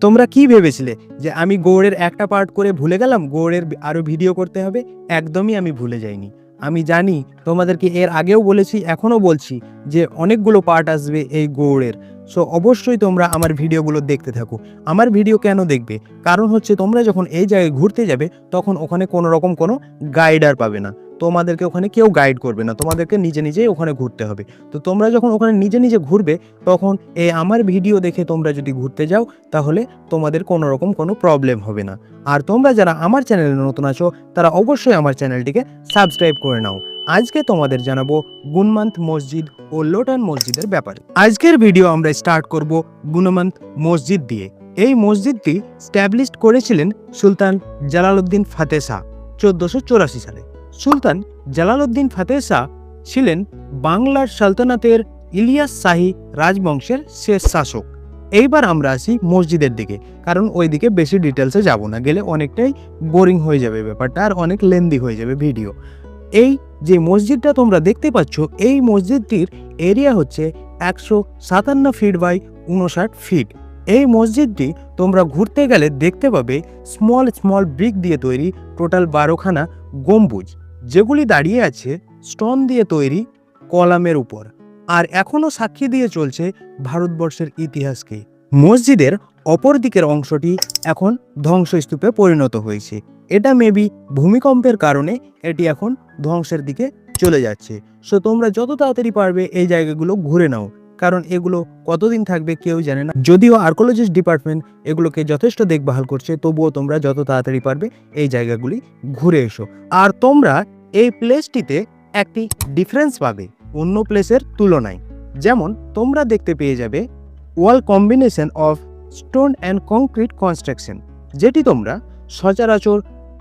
তোমরা কি ভেবেছিলে যে আমি গৌড়ের একটা পার্ট করে ভুলে গেলাম? গৌড়ের আরও ভিডিও করতে হবে। একদমই আমি ভুলে যাইনি। আমি জানি তোমাদেরকে এর আগেও বলেছি, এখনও বলছি যে অনেকগুলো পার্ট আসবে এই গৌড়ের। সো অবশ্যই তোমরা আমার ভিডিওগুলো দেখতে থাকো। আমার ভিডিও কেন দেখবে? কারণ হচ্ছে তোমরা যখন এই জায়গায় ঘুরতে যাবে, তখন ওখানে কোনো রকম কোনো গাইডার পাবে না। তোমাদেরকে ওখানে কেউ গাইড করবে না। তোমাদেরকে নিজে নিজেই ওখানে ঘুরতে হবে। তো তোমরা যখন ওখানে নিজে নিজে ঘুরবে, তখন এই আমার ভিডিও দেখে তোমরা যদি ঘুরতে যাও, তাহলে তোমাদের কোনো রকম কোনো প্রবলেম হবে না। আর তোমরা যারা আমার চ্যানেলে নতুন আছো, তারা অবশ্যই আমার চ্যানেলটিকে সাবস্ক্রাইব করে নাও। আজকে তোমাদের জানাব গুনমান্ত মসজিদ ও লোটান মসজিদের ব্যাপারে। আজকের ভিডিও আমরা স্টার্ট করব গুনমান্ত মসজিদ দিয়ে। এই মসজিদটি স্ট্যাবলিশড করেছিলেন সুলতান জালালউদ্দিন ফাতে শাহ, চোদ্দোশো সালে। সুলতান জালালউদ্দিন ফাতে শাহ ছিলেন বাংলার সালতানাতের ইলিয়াস শাহী রাজবংশের শেষ শাসক। এইবার আমরা আসি মসজিদের দিকে, কারণ ওই দিকে বেশি ডিটেলসে যাব না, গেলে অনেকটাই বোরিং হয়ে যাবে ব্যাপারটা আর অনেক লেন্দি হয়ে যাবে ভিডিও এই যে মসজিদটা তোমরা দেখতে পাচ্ছ, এই মসজিদটির এরিয়া হচ্ছে একশো সাতান্ন ফিট বাই উনষাট ফিট এই মসজিদটি তোমরা ঘুরতে গেলে দেখতে পাবে স্মল স্মল ব্রিক দিয়ে তৈরি টোটাল বারোখানা গম্বুজ, যেগুলি দাঁড়িয়ে আছে স্টোন দিয়ে তৈরি কলামের উপর। আর এখনও সাক্ষী দিয়ে চলছে ভারতবর্ষের ইতিহাসকে। মসজিদের অপর দিকের অংশটি এখন ধ্বংসস্তূপে পরিণত হয়েছে। এটা মেবি ভূমিকম্পের কারণে এটি এখন ধ্বংসের দিকে চলে যাচ্ছে। সো তোমরা যত তাড়াতাড়ি পারবে এই জায়গাগুলো ঘুরে নাও। কারণ এগুলো কতদিন থাকবে কেউ জানে না। যদিও আর্কোলজিস্ট ডিপার্টমেন্ট এগুলোকে যথেষ্ট দেখভাল করছে, তবুও তোমরা যত তাড়াতাড়ি পারবে এই জায়গাগুলি ঘুরে এসো। আর তোমরা এই প্লেসটিতে একটি ডিফারেন্স পাবে অন্য প্লেসের তুলনায়। যেমন, তোমরা দেখতে পেয়ে যাবে wall combination of stone and concrete construction যেটি তোমরা সচরাচর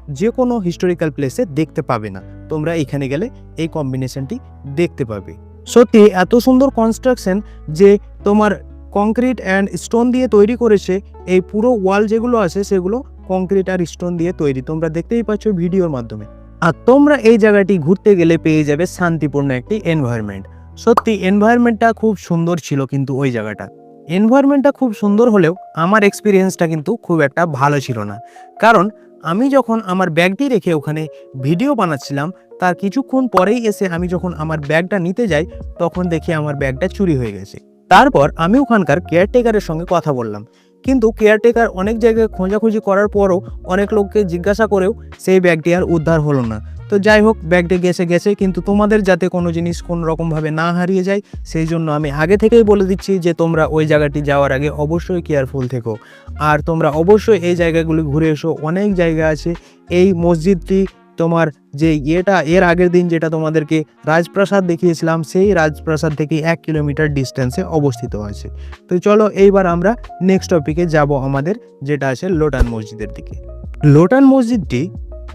যে কোনো হিস্টোরিক্যাল প্লেসে দেখতে পাবে না। তোমরা এখানে গেলে এই কম্বিনেশনটি দেখতে পাবে। সত্যি এত সুন্দর কনস্ট্রাকশন যে তোমার কংক্রিট অ্যান্ড স্টোন দিয়ে তৈরি করেছে, এই পুরো ওয়াল যেগুলো আছে সেগুলো কংক্রিট আর স্টোন দিয়ে তৈরি। তোমরা দেখতেই পাচ্ছ ভিডিওর মাধ্যমে। আর তোমরা এই জায়গাটি ঘুরতে গেলে পেয়ে যাবে শান্তিপূর্ণ একটি এনভায়রনমেন্ট সত্যি এনভায়রনমেন্টটা খুব সুন্দর ছিল কিন্তু ওই জায়গাটা। এনভায়রনমেন্টটা খুব সুন্দর হলেও আমার এক্সপিরিয়েন্সটা কিন্তু খুব একটা ভালো ছিল না। কারণ আমি যখন আমার ব্যাগটি রেখে ওখানে ভিডিও বানাচ্ছিলাম, তার কিছুক্ষণ পরেই এসে আমি যখন আমার ব্যাগটা নিতে যাই, তখন দেখি আমার ব্যাগটা চুরি হয়ে গেছে। তারপর আমি ওখানকার কেয়ারটেকারের সঙ্গে কথা বললাম। কিন্তু কেয়ারটেকার অনেক জায়গায় খোঁজাখুঁজি করার পরও অনেক লোককে জিজ্ঞাসা করেও সেই ব্যাগটি আর উদ্ধার হলো না। তো যাই হোক, ব্যাগটি গেছে গেছে। কিন্তু তোমাদের যাতে কোনো জিনিস কোনো রকমভাবে না হারিয়ে যায়, সেই জন্য আমি আগে থেকেই বলে দিচ্ছি যে তোমরা ওই জায়গাটি যাওয়ার আগে অবশ্যই কেয়ারফুল থেকো। আর তোমরা অবশ্যই এই জায়গাগুলি ঘুরে এসো। অনেক জায়গা আছে। এই মসজিদটি তোমার যে ইয়েটা, এর আগের দিন যেটা তোমাদেরকে রাজপ্রাসাদ দেখিয়েছিলাম, সেই রাজপ্রাসাদ থেকে এক কিলোমিটার ডিস্টেন্সে অবস্থিত আছে। তো চলো, এইবার আমরা নেক্সট টপিকে যাব আমাদের, যেটা আছে লোটান মসজিদের দিকে। লোটান মসজিদটি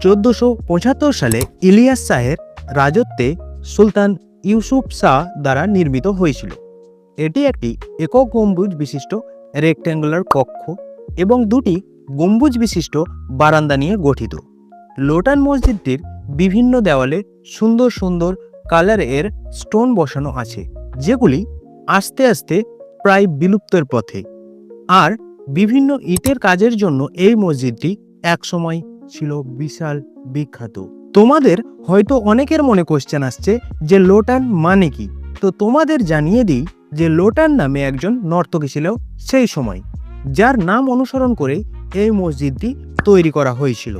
চোদ্দোশো পঁচাত্তর সালে ইলিয়াস শাহের রাজত্বে সুলতান ইউসুফ শাহ দ্বারা নির্মিত হয়েছিল। এটি একটি একক গম্বুজ বিশিষ্ট রেক্ট্যাঙ্গুলার কক্ষ এবং দুটি গম্বুজ বিশিষ্ট বারান্দা নিয়ে গঠিত। লোটান মসজিদটির বিভিন্ন দেওয়ালে সুন্দর সুন্দর কালারের স্টোন বসানো আছে, যেগুলি আস্তে আস্তে প্রায় বিলুপ্তের পথে। আর বিভিন্ন ইটের কাজের জন্য এই মসজিদটি একসময় ছিল বিশাল বিখ্যাত। তোমাদের হয়তো অনেকের মনে কোশ্চেন আসছে যে লোটান মানে কি? তো তোমাদের জানিয়ে দিই যে লোটান নামে একজন নর্তকী ছিল সেই সময়, যার নাম অনুসরণ করে এই মসজিদটি তৈরি করা হয়েছিল।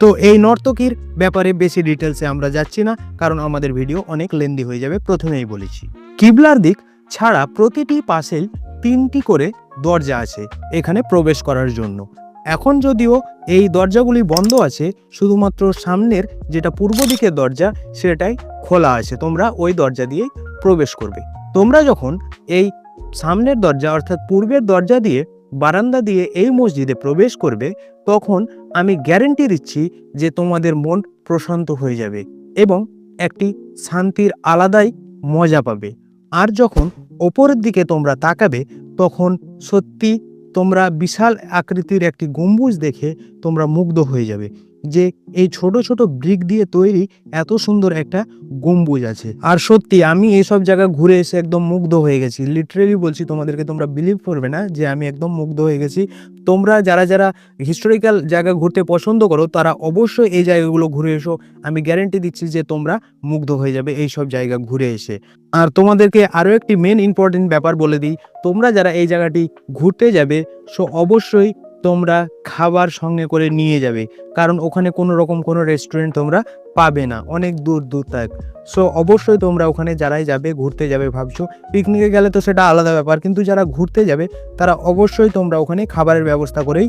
তো এই নর্তকীর ব্যাপারে বেশি ডিটেলসে আমরা যাচ্ছি না, কারণ আমাদের ভিডিও অনেক লেন্দি হয়ে যাবে, প্রথমেই বলেছি। কিবলার দিক ছাড়া প্রতিটি পাশে তিনটি করে দরজা আছে, এখানে প্রবেশ করার জন্য। এখন যদিও এই দরজাগুলি বন্ধ আছে, শুধুমাত্র সামনের যেটা পূর্ব দিকের দরজা, সেটাই খোলা আছে। তোমরা ওই দরজা দিয়েই প্রবেশ করবে। তোমরা যখন এই সামনের দরজা, অর্থাৎ পূর্বের দরজা দিয়ে বারান্দা দিয়ে এই মসজিদে প্রবেশ করবে, তখন আমি গ্যারেন্টি দিচ্ছি যে তোমাদের মন প্রশান্ত হয়ে যাবে এবং একটি শান্তির আলাদাই মজা পাবে। আর যখন ওপরের দিকে তোমরা তাকাবে, তখন সত্যি তোমরা বিশাল আকৃতির একটি গম্বুজ দেখে তোমরা মুগ্ধ হয়ে যাবে। যে এই ছোট ছোট ব্রিক দিয়ে তৈরি এত সুন্দর একটা গম্বুজ আছে। আর সত্যি, আমি এইসব জায়গা ঘুরে এসে একদম মুগ্ধ হয়ে গেছি। লিটারেলি বলছি তোমাদেরকে, তোমরা বিলিভ করবে না যে আমি একদম মুগ্ধ হয়ে গেছি। তোমরা যারা যারা হিস্টোরিক্যাল জায়গা ঘুরতে পছন্দ করো, তারা অবশ্যই এই জায়গাগুলো ঘুরে এসো। আমি গ্যারেন্টি দিচ্ছি যে তোমরা মুগ্ধ হয়ে যাবে এই সব জায়গা ঘুরে এসে। আর তোমাদেরকে আরও একটি মেন ইম্পর্টেন্ট ব্যাপার বলে দিই, তোমরা যারা এই জায়গাটি ঘুরতে যাবে সো অবশ্যই তোমরা খাবার সঙ্গে করে নিয়ে যাবে, কারণ ওখানে কোনো রকম কোনো রেস্টুরেন্ট তোমরা পাবে না, অনেক দূর দূর তাক। সো অবশ্যই তোমরা ওখানে যারাই যাবে, ঘুরতে যাবে ভাবছ পিকনিকে গেলে তো সেটা আলাদা ব্যাপার, কিন্তু যারা ঘুরতে যাবে, তারা অবশ্যই তোমরা ওখানে খাবারের ব্যবস্থা করেই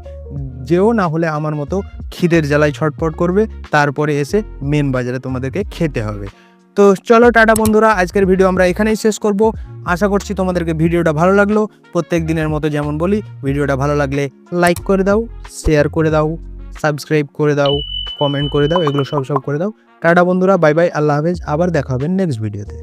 যেও, না হলে আমার মতো খিদের জ্বালায় ছটফট করবে, তারপরে এসে মেন বাজারে তোমাদেরকে খেতে হবে। তো, চলো টাটা বন্ধুরা, আজকের ভিডিও আমরা এখানেই শেষ করব। আশা করছি তোমাদেরকে ভিডিওটা ভালো লাগল। প্রত্যেক দিনের মতো যেমন বলি, ভিডিওটা ভালো লাগলে লাইক করে দাও শেয়ার করে দাও সাবস্ক্রাইব করে দাও কমেন্ট করে দাও, এগুলো সব সব করে দাও। টাটা বন্ধুরা বাই বাই আল্লাহ হাফেজ, আবার দেখা হবে নেক্সট ভিডিওতে